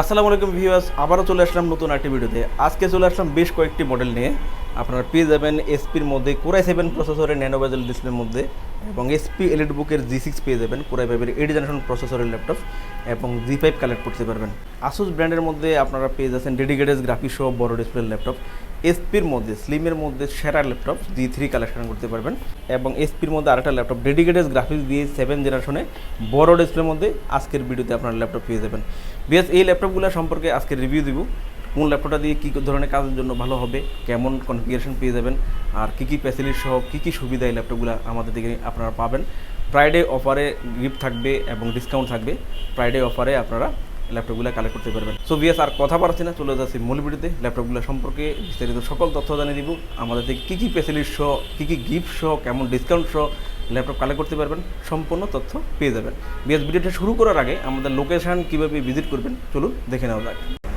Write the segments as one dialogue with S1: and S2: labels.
S1: আসসালামু আলাইকুম ভিউয়ার্স, আবারও চলে আসলাম নতুন একটি ভিডিওতে। আজকে চলে আসলাম বেশ কয়েকটি মডেল নিয়ে। আপনারা পেয়ে যাবেন এসপির মধ্যে কোরাই সেভেন প্রসেসরের ন্যানো বেজেল ডিসপ্লের মধ্যে এবং এসপি এলইডি বুকের জি সিক্স পেয়ে যাবেন কোরাই ফাইভের এইট জেনারেশন প্রসেসরের ল্যাপটপ এবং জি ফাইভ কালেক্ট করতে পারবেন। আসুস ব্র্যান্ডের মধ্যে আপনারা পেয়ে যাচ্ছেন ডেডিকেটেড গ্রাফিক্স সহ বড় ডিসপ্লের ল্যাপটপ এসপির মধ্যে স্লিমের মধ্যে সেরা ল্যাপটপ জি থ্রি কালেকশন করতে পারবেন এবং এসপির মধ্যে আরেকটা ল্যাপটপ ডেডিকেটেড গ্রাফিক্স দিয়ে সেভেন জেনারেশনে বড় ডিসপ্লের মধ্যে আজকের ভিডিওতে আপনার ল্যাপটপ পেয়ে যাবেন। বিএস এই ল্যাপটপগুলো সম্পর্কে আজকে রিভিউ দিব। কোন ল্যাপটপটা দিয়ে কী ধরনের কাজের জন্য ভালো হবে, কেমন কনফিগারেশন পেয়ে যাবেন, আর কী কী ফ্যাসিলিটি সহ কী কী সুবিধা এই ল্যাপটপগুলো আমাদের দিকে আপনারা পাবেন। ফ্রাইডে অফারে গিফট থাকবে এবং ডিসকাউন্ট থাকবে। ফ্রাইডে অফারে আপনারা ল্যাপটপগুলো কালেক্ট করতে পারবেন। সো বিএস আর কথা পারছি না, চলে যাচ্ছি মূল ল্যাপটপগুলো সম্পর্কে বিস্তারিত সকল তথ্য জানিয়ে দিব। আমাদের থেকে কী কী ফ্যাসিলিটি সহ, কী কী গিফট সহ, কেমন ডিসকাউন্ট সহ ল্যাপটপ কালেক্ট করতে পারবেন, সম্পূর্ণ তথ্য পেয়ে যাবেন। বিএস ভিডিওটা শুরু করার আগে আমাদের লোকেশন কীভাবে ভিজিট করবেন, চলুন দেখে নেওয়া যাক।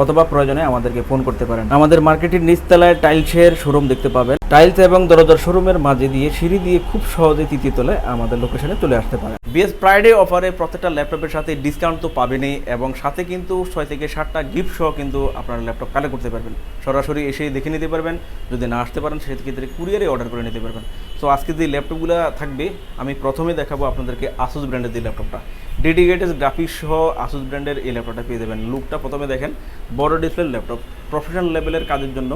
S1: অথবা প্রয়োজনে আমাদেরকে ফোন করতে পারেন। আমাদের মার্কেটের নিচতলায় টাইলসের শোরুম দেখতে পাবেন। টাইলস এবং দরজার শোরুমের মাঝে দিয়ে সিঁড়ি দিয়ে খুব সহজে তৃতীয় তলায় আমাদের লোকেশনে চলে আসতে পারেন বিএস প্রাইডে অফারে প্রত্যেকটা ল্যাপটপের সাথে ডিসকাউন্ট তো পাবেনই এবং সাথে কিন্তু ছয় থেকে সাতটা গিফট সহ কিন্তু আপনারা ল্যাপটপ কালেক্ট করতে পারবেন। সরাসরি এসে দেখে নিতে পারবেন। যদি না আসতে পারেন, সেক্ষেত্রে কুরিয়ারে অর্ডার করে নিতে পারবেন। সো আজকে যে ল্যাপটপগুলো থাকবে, আমি প্রথমে দেখাবো আপনাদেরকে আসুস ব্র্যান্ডের যে ল্যাপটপটা। ডেডিকেটেড গ্রাফিক্স সহ আসুস ব্র্যান্ডের এই ল্যাপটপটা পেয়ে যাবেন। লুকটা প্রথমে দেখেন। বড় ডিসপ্লে ল্যাপটপ। প্রফেশনাল লেভেলের কাজের জন্য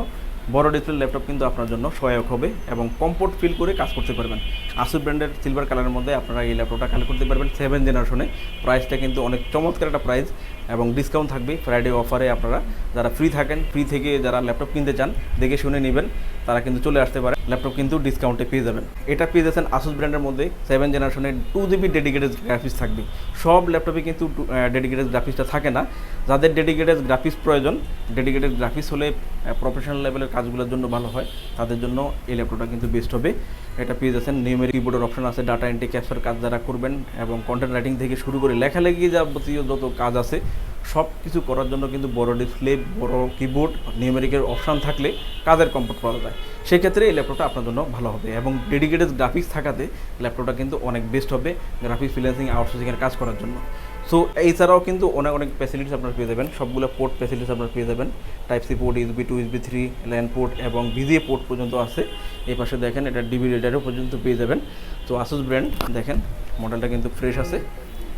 S1: বড় ডিসপ্লে ল্যাপটপ কিন্তু আপনার জন্য সহায়ক হবে এবং কমফোর্ট ফিল করে কাজ করতে পারবেন। আসুর ব্র্যান্ডের সিলভার কালারের মধ্যে আপনারা এই ল্যাপটপটা কালেক্ট করতে পারবেন সেভেন জেনারেশনে প্রাইসটা কিন্তু অনেক চমৎকার একটা প্রাইস এবং ডিসকাউন্ট থাকবে। ফ্রাইডে অফারে আপনারা যারা ফ্রি থাকেন ফ্রি থেকে যারা ল্যাপটপ কিনতে চান, দেখে শুনে নেবেন। তারা কিন্তু চলে আসতে পারে। ল্যাপটপ কিন্তু ডিসকাউন্টে পেয়ে যাবেন। এটা পেয়ে যাচ্ছেন আসুস ব্র্যান্ডের মধ্যে সেভেন জেনারেশনের টু জিবি ডেডিকেটেড গ্রাফিক্স থাকবে। সব ল্যাপটপে কিন্তু ডেডিকেটেড গ্রাফিক্সটা থাকে না। যাদের ডেডিকেটেড গ্রাফিক্স প্রয়োজন ডেডিকেটেড গ্রাফিক্স হলে প্রফেশনাল লেভেলের কাজগুলোর জন্য ভালো হয়। তাদের জন্য এই ল্যাপটপটা কিন্তু বেস্ট হবে। এটা পেয়ে যাচ্ছেন নিউমেরিক কিবোর্ডের অপশন আছে ডাটা এন্ট্রি ক্যাপচার কাজ যারা করবেন এবং কন্টেন্ট রাইটিং থেকে শুরু করে লেখালেখি যাবতীয় যত কাজ আছে সব কিছু করার জন্য কিন্তু বড় ডিসপ্লে, বড় কিবোর্ড নিউমেরিকের অপশান থাকলে কাজের কমফোর্ট পাওয়া যায়। সেক্ষেত্রে এই ল্যাপটপটা আপনার জন্য ভালো হবে এবং ডেডিকেটেড গ্রাফিক্স থাকাতে ল্যাপটপটা কিন্তু অনেক বেস্ট হবে গ্রাফিক্স ফ্রিল্যান্সিং আউটসোর্সিংয়ের কাজ করার জন্য। সো এছাড়াও কিন্তু অনেক অনেক ফ্যাসিলিটিস আপনারা পেয়ে যাবেন। সবগুলো পোর্ট ফ্যাসিলিটিস আপনারা পেয়ে যাবেন। Type C port USB two USB three LAN port এবং ভিজিএ পোর্ট পর্যন্ত আছে। এই পাশে দেখেন এটা ডিবি রেডারও পর্যন্ত পেয়ে যাবেন। তো আসুস ব্র্যান্ড দেখেন মডেলটা কিন্তু ফ্রেশ আছে।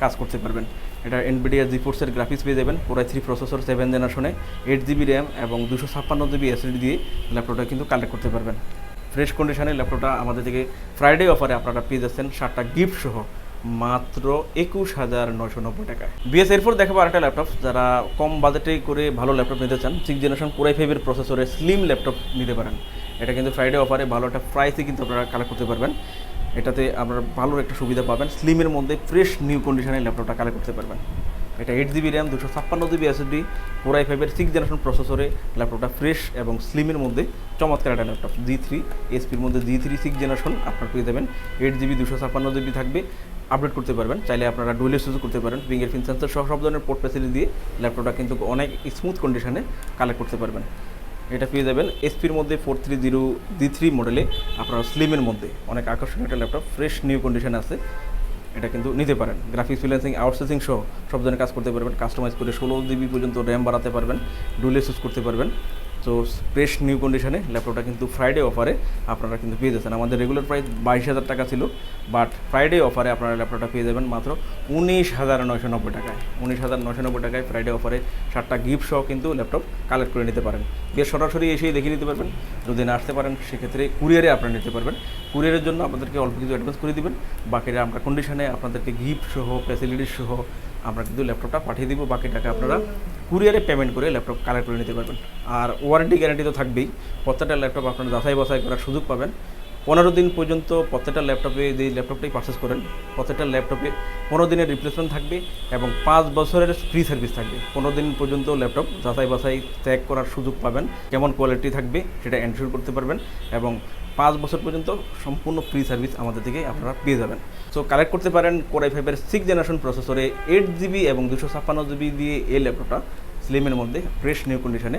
S1: কাজ করতে পারবেন। এটা এনবিডিয়া জি ফোর্সের গ্রাফিক্স পেয়ে যাবেন। পুরাই থ্রি প্রসেসর সেভেন জেনারেশনে এইট জিবি র্যাম এবং দুশো ছাপ্পান্ন জিবি এসএসডি দিয়ে ল্যাপটপটা কিন্তু কালেক্ট করতে পারবেন। ফ্রেশ কন্ডিশনে ল্যাপটপটা আমাদের থেকে ফ্রাইডে অফারে আপনারা পেয়ে যাচ্ছেন সাতটা গিফট সহ মাত্র একুশ হাজার নয়শো নব্বই টাকায়। বিএস এরপর দেখাবো আরেকটা ল্যাপটপ যারা কম বাজেটে করে ভালো ল্যাপটপ নিতে চান সিক্স জেনারেশন কোরাই ফাইভের প্রসেসরে স্লিম ল্যাপটপ নিতে পারেন। এটা কিন্তু ফ্রাইডে অফারে ভালো একটা প্রাইসে কিন্তু আপনারা কালেক্ট করতে পারবেন। এটাতে আপনারা ভালো একটা সুবিধা পাবেন। স্লিমের মধ্যে ফ্রেশ নিউ কন্ডিশনে ল্যাপটপটা কালেক্ট করতে পারবেন। এটা এইট জিবি র্যাম দুশো ছাপ্পান্ন জিবি এসএসডি ফোর আই ফাইভের সিক্স জেনারেশন প্রসেসরে ল্যাপটপটা ফ্রেশ এবং স্লিমের মধ্যে চমৎকার একটা ল্যাপটপ জি থ্রি এসপির মধ্যে জি থ্রি সিক্স জেনারেশন আপনার পেয়ে যাবেন। এইট জিবি দুশো ছাপ্পান্ন জিবি থাকবে আপডেট করতে পারবেন। চাইলে আপনারা ডুয়েল ইউজ করতে পারেন। ফিঙ্গার ফিন সেন্সর সহ সব ধরনের পোর্ট ফ্যাসিলিটি দিয়ে ল্যাপটপটা কিন্তু অনেক স্মুথ কন্ডিশনে কালেক্ট করতে পারবেন। এটা পেয়ে যাবেন এসপির মধ্যে four three zero D three মডেলে আপনার স্লিমের মধ্যে। অনেক আকর্ষণীয় একটা ল্যাপটপ ফ্রেশ নিউ কন্ডিশন আছে। এটা কিন্তু নিতে পারেন। গ্রাফিক্স ফ্রিল্যান্সিং আউটসোর্সিং সহ সব ধরনের কাজ করতে পারবেন। কাস্টমাইজ করে ষোলো জিবি পর্যন্ত র্যাম বাড়াতে পারবেন। ডুলে ইউজ করতে পারবেন। তো ফ্রেশ নিউ কন্ডিশনে ল্যাপটপটা কিন্তু ফ্রাইডে অফারে আপনারা কিন্তু পেয়ে যাচ্ছেন। আমাদের রেগুলার প্রাইস বাইশ হাজার টাকা ছিল বাট ফ্রাইডে অফারে আপনারা ল্যাপটপটা পেয়ে যাবেন মাত্র উনিশ হাজার নয়শো নব্বই টাকায়। উনিশ হাজার নয়শো নব্বই টাকায় ফ্রাইডে অফারে সাতটা গিফট সহ কিন্তু ল্যাপটপ কালেক্ট করে নিতে পারেন। বেশ সরাসরি এসেই দেখে নিতে পারবেন। যদি না আসতে পারেন, সেক্ষেত্রে কুরিয়ারে আপনারা নিতে পারবেন। কুরিয়ারের জন্য আপনাদেরকে অল্প কিছু অ্যাডভান্স করে দিবেন। বাকিরা আমরা কন্ডিশনে আপনাদেরকে গিফট সহ ফ্যাসিলিটিস সহ আমরা কিন্তু ল্যাপটপটা পাঠিয়ে দিব বাকি টাকা আপনারা কুরিয়ারে পেমেন্ট করে ল্যাপটপ কালেক্ট করে নিতে পারবেন। আর ওয়ারেন্টি গ্যারান্টি তো থাকবেই, প্রত্যেকটা ল্যাপটপ আপনারা যাচাই বাছাই করার সুযোগ পাবেন। পনেরো দিন পর্যন্ত প্রত্যেকটা ল্যাপটপে যে ল্যাপটপটাই পারচেস করেন, প্রত্যেকটা ল্যাপটপে পনেরো দিনের রিপ্লেসমেন্ট থাকবে এবং পাঁচ বছরের ফ্রি সার্ভিস থাকবে। পনেরো দিন পর্যন্ত ল্যাপটপ যাচাই বাছাই ত্যাগ করার সুযোগ পাবেন, কেমন কোয়ালিটি থাকবে সেটা এনশিওর করতে পারবেন এবং পাঁচ বছর পর্যন্ত সম্পূর্ণ ফ্রি সার্ভিস আমাদের থেকে আপনারা পেয়ে যাবেন। সো কালেক্ট করতে পারেন কোরাই ফাইভের সিক্স জেনারেশন প্রসেসরে এইট জিবি এবং দুশো ছাপ্পান্ন জিবি দিয়ে এই ল্যাপটপটা স্লিমের মধ্যে ফ্রেশ নিউ কন্ডিশনে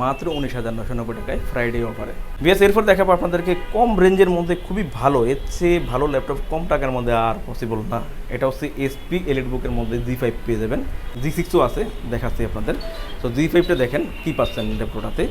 S1: মাত্র উনিশ হাজার নশো নব্বই টাকায় ফ্রাইডে অফারে বিএস এরপর দেখাবো আপনাদেরকে কম রেঞ্জের মধ্যে খুবই ভালো, এর চেয়ে ভালো ল্যাপটপ কম টাকার মধ্যে আর পসিবল না। এটা হচ্ছে এসপি এলিট বুকের মধ্যে জি ফাইভ পেয়ে যাবেন। জি সিক্সও আছে, দেখাচ্ছি আপনাদের। তো জি ফাইভটা দেখেন কী পাচ্ছেন ল্যাপটপটাতে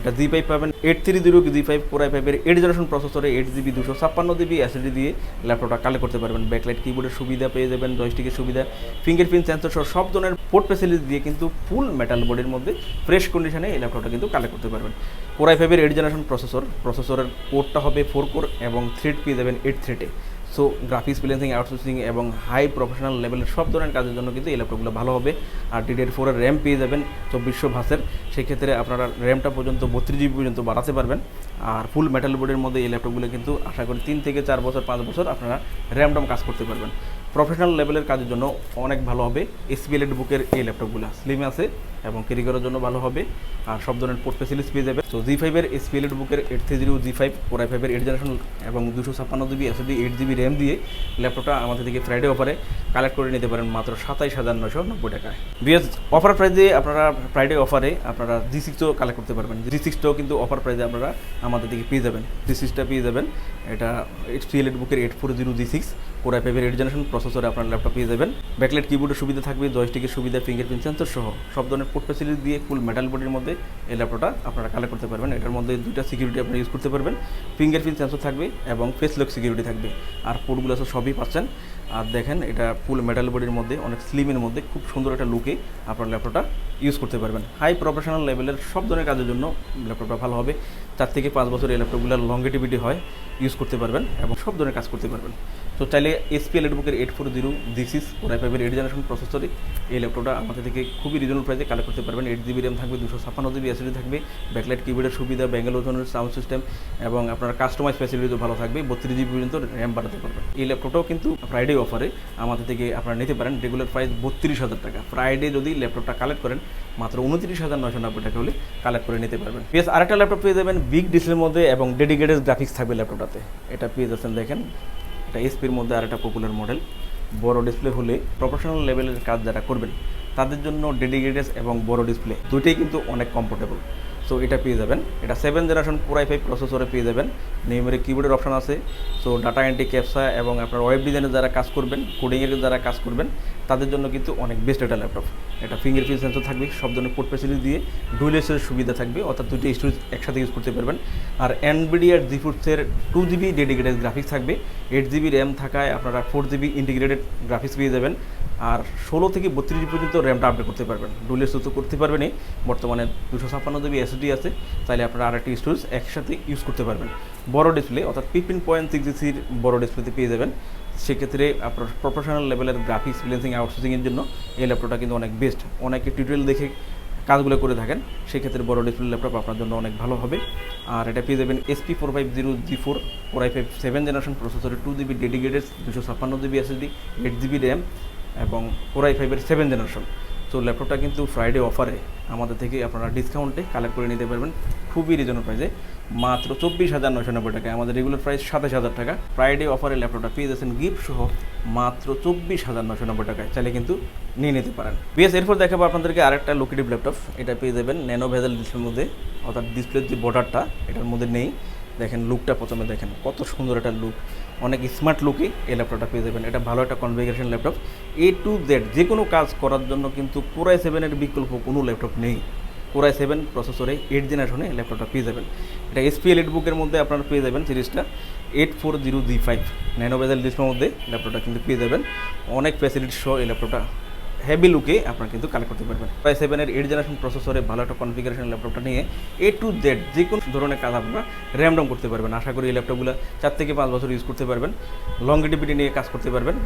S1: এটা জি ফাইভ পাবেন eight three zero G five core i ফাইভের এইট জেনারেশন প্রসেসরে এইট জিবি দুশো ছাপ্পান্ন জিবি এসএসডি দিয়ে ল্যাপটপটা কালেক্ট করতে পারবেন। ব্যাকলাইট কিবোর্ডের সুবিধা পেয়ে যাবেন জয়স্টিকের সুবিধা ফিঙ্গারপ্রিন্ট সেন্সর সব ধরনের পোর্ট ফেসিলিটি দিয়ে কিন্তু ফুল মেটাল বডির মধ্যে ফ্রেশ কন্ডিশনে এই ল্যাপটপটা কিন্তু কালেক্ট করতে পারবেন। কোরাই ফাইভের এইট জেনারেশন প্রসেসর প্রসেসরের কোডটা হবে ফোর কোর এবং থ্রেড পেয়ে যাবেন এইট থ্রেডে সো গ্রাফিক্স ফ্রিল্যান্সিং আউটসোর্সিং এবং হাই প্রফেশনাল লেভেলের সব ধরনের কাজের জন্য কিন্তু এই ল্যাপটপগুলো ভালো হবে। আর ডিডিআর ফোরের র্যাম পেয়ে যাবেন চব্বিশশো ভাসের সেক্ষেত্রে আপনারা র্যামটা পর্যন্ত বত্রিশ জিবি পর্যন্ত বাড়াতে পারবেন। আর ফুল মেটাল বোর্ডের মধ্যে এই ল্যাপটপগুলো কিন্তু আশা করি তিন থেকে চার বছর, পাঁচ বছর আপনারা র্যাম টম কাজ করতে পারবেন। প্রফেশনাল লেভেলের কাজের জন্য অনেক ভালো হবে। এসপিএলএড বুকের এই ল্যাপটপগুলো স্লিম আছে এবং ক্যারি করার জন্য ভালো হবে। আর সব ধরনের পোর্ট ফেসিলিটিস পেয়ে যাবে। তো জি ফাইভের এসপিএলএড বুকের eight three zero G five core i ফাইভের এইট জেনারেশন এবং দুশো ছাপ্পান্ন GB SSD eight GB RAM দিয়ে ল্যাপটপটা আমাদের থেকে ফ্রাইডে অফারে কালেক্ট করে নিতে পারেন মাত্র সাতাইশ হাজার নশো নব্বই টাকায়। বিএস অফার প্রাইজে আপনারা ফ্রাইডে অফারে আপনারা জি সিক্সও কালেক্ট করতে পারবেন। জি সিক্সটাও কিন্তু অফার প্রাইজে আপনারা আমাদের থেকে পেয়ে যাবেন। জি সিক্সটা পেয়ে যাবেন। এটা এইট এসপিএলএড বুকের eight four zero G six core i ফাইভের এইট জেনারেশন প্রসেসরে আপনার ল্যাপটপ পেয়ে যাবেন। ব্যাকলেট কিবোর্ডের সুবিধা থাকবে জয়স্টিকের সুবিধা ফিঙ্গারপ্রিন্ট সেন্সর সহ সব ধরনের পোর্ট ফেসিলিটি দিয়ে ফুল মেটাল বডির মধ্যে এই ল্যাপটপটা আপনারা কালেক্ট করতে পারবেন। এটার মধ্যে দুইটা সিকিউরিটি আপনি ইউজ করতে পারবেন। ফিঙ্গারপ্রিন্ট সেন্সর থাকবে এবং ফেস লক সিকিউরিটি থাকবে। আর পোর্টগুলো সবই পাচ্ছেন। আর দেখেন, এটা ফুল মেটাল বডির মধ্যে, অনেক স্লিমের মধ্যে, খুব সুন্দর একটা লুকে আপনার ল্যাপটপটা ইউজ করতে পারবেন। হাই প্রফেশনাল লেভেলের সব ধরনের কাজের জন্য ল্যাপটপটা ভালো হবে। চার থেকে পাঁচ বছর এই ল্যাপটপগুলোর লংগেটিভিটি হয় ইউজ করতে পারবেন এবং সব ধরনের কাজ করতে পারবেন। তো চাইলে এসপিএল বুকের এইট ফোর জিরো দিসিস ওরাই ফাইভের এইট জেনারেশন প্রসেসরে এই ল্যাপটপটা আমাদের থেকে খুবই রিজনেবল প্রাইসে কালেক্ট করতে পারবেন। এইট জিবি র্যাম থাকবে, দুশো ছাপ্পান্ন জিবি এসএসডি থাকবে ব্যাকলাইট কিবোর্ডের সুবিধা ব্যাঙ্গেল ওজনের সাউন্ড সিস্টেম এবং আপনার কাস্টমাইজ ফ্যাসিলিটিও ভালো থাকবে, বত্রিশ জিবি পর্যন্ত র্যাম বাড়াতে পারবেন। এই ল্যাপটপটাও কিন্তু ফ্রাইডে অফারে আমাদের থেকে আপনারা নিতে পারেন রেগুলার প্রাইস বত্রিশ হাজার টাকা। ফ্রাইডে যদি ল্যাপটপটা কালেক্ট করেন, মাত্র উনত্রিশ হাজার নয়শো নব্বই টাকা হলে কালেক্ট করে নিতে পারবেন। পিএস আরেকটা ল্যাপটপ পেয়ে যাবেন বিগ ডিসপ্লের মধ্যে এবং ডেডিকেটেড গ্রাফিক্স থাকবে ল্যাপটপটাতে। এটা পেয়ে যাচ্ছেন দেখেন, এটা এসপির মধ্যে আরেকটা পপুলার মডেল বড় ডিসপ্লে হলে প্রফেশনাল লেভেলের কাজ যারা করবেন তাদের জন্য ডেডিকেটেড এবং বড় ডিসপ্লে দুইটাই কিন্তু অনেক কমফোর্টেবল সো এটা পেয়ে যাবেন। এটা seven generation core i five প্রসেসরে পেয়ে যাবেন। নিউমেরিক কিবোর্ডের অপশন আছে। সো ডাটা এন্ট্রি ক্যাপসা এবং আপনার ওয়েব ডিজাইনের যারা কাজ করবেন কোডিংয়ের যারা কাজ করবেন, তাদের জন্য কিন্তু অনেক বেস্ট একটা ল্যাপটপ এটা ফিঙ্গারপ্রিন্ট সেন্সর থাকবে, সব ধরনের পোর্ট ফেসিলিটি দিয়ে ডুয়েলেসের সুবিধা থাকবে। অর্থাৎ দুটি স্টোরেজ একসাথে ইউজ করতে পারবেন। আর এনবিডিআর জিফুডসের টু জিবি ডেডিকেটেড গ্রাফিক্স থাকবে। এইট জিবি র্যাম থাকায় আপনারা ফোর জিবি ইন্টিগ্রেটেড গ্রাফিক্স পেয়ে যাবেন। আর ষোলো থেকে বত্রিশ পর্যন্ত র্যামটা আপডেট করতে পারবেন। ডুলের তো করতে পারবেনই, বর্তমানে দুশো ছাপ্পান্ন জিবি এসডি আছে তাহলে আপনারা আরেকটি স্টোরেজ একসাথে ইউজ করতে পারবেন। বড় ডিসপ্লে অর্থাৎ ফিফটিন পয়েন্ট সিক্স জিসির বড় ডিসপ্লেতে পেয়ে যাবেন। সেক্ষেত্রে আপনার প্রফেশনাল লেভেলের গ্রাফিক্স ফ্রিলেন্সিং আউটসোর্সিংয়ের জন্য এই ল্যাপটপটা কিন্তু অনেক বেস্ট অনেকে টিউটোরিয়াল দেখে কাজগুলো করে থাকেন, সেক্ষেত্রে বড় ডিসপ্লে ল্যাপটপ আপনার জন্য অনেক ভালো হবে। আর এটা পেয়ে যাবেন HP four five zero G four core i five seven generation প্রসেসরে টু জিবি ডেডিকেটেড দুশো ছাপ্পান্ন GB SSD eight GB RAM এবং ফোর আই ফাইভের সেভেন জেনারেশন তো ল্যাপটপটা কিন্তু ফ্রাইডে অফারে আমাদের থেকে আপনারা ডিসকাউন্টে কালেক্ট করে নিতে পারবেন। খুবই রিজনেবল প্রাইসে মাত্র চব্বিশ হাজার নয়শো নব্বই টাকা। আমাদের রেগুলার প্রাইস সাতাশ হাজার টাকা। ফ্রাইডে অফারে ল্যাপটপটা পেয়ে যাচ্ছেন গিফট সহ মাত্র চব্বিশ হাজার নয়শো নব্বই টাকায়। চাইলে কিন্তু নিয়ে নিতে পারেন। বিএস এরপর দেখাবো আপনাদেরকে আরেকটা লোকেটিভ ল্যাপটপ এটা পেয়ে যাবেন ন্যানো ভেজাল ডিসপ্লের মধ্যে। অর্থাৎ ডিসপ্লের যে বর্ডারটা এটার মধ্যে নেই। দেখেন লুকটা প্রথমে দেখেন, কত সুন্দর একটা লুক অনেক স্মার্ট লুকে এই ল্যাপটপটা পেয়ে যাবেন। এটা ভালো একটা configuration laptop A to Z যে কোনো কাজ করার জন্য কিন্তু কোরাই সেভেনের বিকল্প কোনো ল্যাপটপ নেই। কোরাই সেভেন প্রসেসরে এইট জেনারেশনে ল্যাপটপটা পেয়ে যাবেন। এটা এসপিএল এইট বুকের মধ্যে আপনারা পেয়ে যাবেন সিরিজটা eight four zero G five nano ডিসপ্লের মধ্যে ল্যাপটপটা কিন্তু পেয়ে যাবেন। অনেক ফ্যাসিলিটি সহ এই ল্যাপটপটা হেভি লুকে আপনারা কিন্তু কালেক্ট করতে পারবেন। প্রায় সেভেনের এইট জেনারেশন প্রসেসরে ভালো একটা কনফিগারেশন ল্যাপটপটা নিয়ে এ টু জেড যে কোনো ধরনের কাজ আপনারা র্যামডম করতে পারবেন। আশা করি এই ল্যাপটপগুলো চার থেকে পাঁচ বছর ইউজ করতে পারবেন। লংগিটিভিটি নিয়ে কাজ করতে পারবেন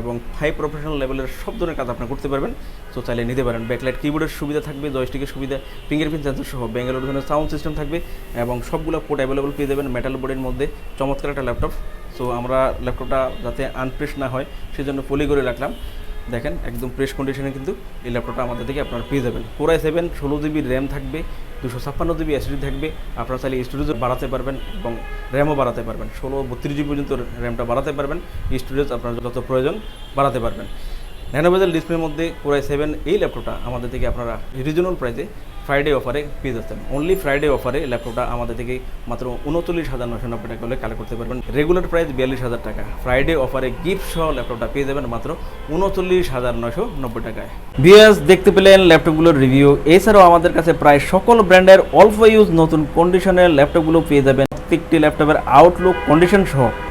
S1: এবং হাই প্রফেশনাল লেভেলের সব ধরনের কাজ আপনারা করতে পারবেন। তো চাইলে নিতে পারেন। ব্যাকলাইট কিবোর্ডের সুবিধা থাকবে জয়স্টিকের সুবিধা ফিঙ্গারপ্রিন্ট সেন্সর সহ ব্যাঙ্গালোর ধরনের সাউন্ড সিস্টেম থাকবে এবং সবগুলো পোর্ট অ্যাভেলেবল পেয়ে যাবেন মেটাল বোর্ডের মধ্যে। চমৎকার একটা ল্যাপটপ সো আমরা ল্যাপটপটা যাতে আনপ্রেস না হয়, সেজন্য পলি করে রাখলাম। দেখেন, একদম প্রেস কন্ডিশনে কিন্তু এই ল্যাপটপটা আমাদের থেকে আপনারা পেয়ে যাবেন। কোরাই সেভেন ষোলো জিবি র্যাম থাকবে, দুশো ছাপ্পান্ন জিবি এসডি থাকবে। আপনারা চাইলে স্টোরেজ বাড়াতে পারবেন এবং র্যামও বাড়াতে পারবেন। ষোলো, বত্রিশ জিবি পর্যন্ত র্যামটা বাড়াতে পারবেন। স্টোরেজ আপনার যত প্রয়োজন বাড়াতে পারবেন। ন্যানোভেজেল ডিসপ্লের মধ্যে কোরাই সেভেন এই ল্যাপটপটা আমাদের থেকে আপনারা রিজনাল প্রাইসে ফ্রাইডে অফারে পেয়ে যাচ্ছেন। অনলি ফ্রাইডে অফারে ল্যাপটপটা আমাদের থেকে মাত্র উনচল্লিশ হাজার নশো নব্বই টাকা হলে কালেক্ট করতে পারবেন। রেগুলার প্রাইস বিয়াল্লিশ হাজার টাকা। ফ্রাইডে অফারে গিফট সহ ল্যাপটপটা পেয়ে যাবেন মাত্র উনচল্লিশ হাজার নশো নব্বই টাকায়। বিএস দেখতে পেলেন ল্যাপটপগুলোর রিভিউ এছাড়াও আমাদের কাছে প্রায় সকল ব্র্যান্ডের অল্প ইউজ নতুন কন্ডিশনের ল্যাপটপগুলো পেয়ে যাবেন। প্রত্যেকটি ল্যাপটপের আউটলুক কন্ডিশন সহ।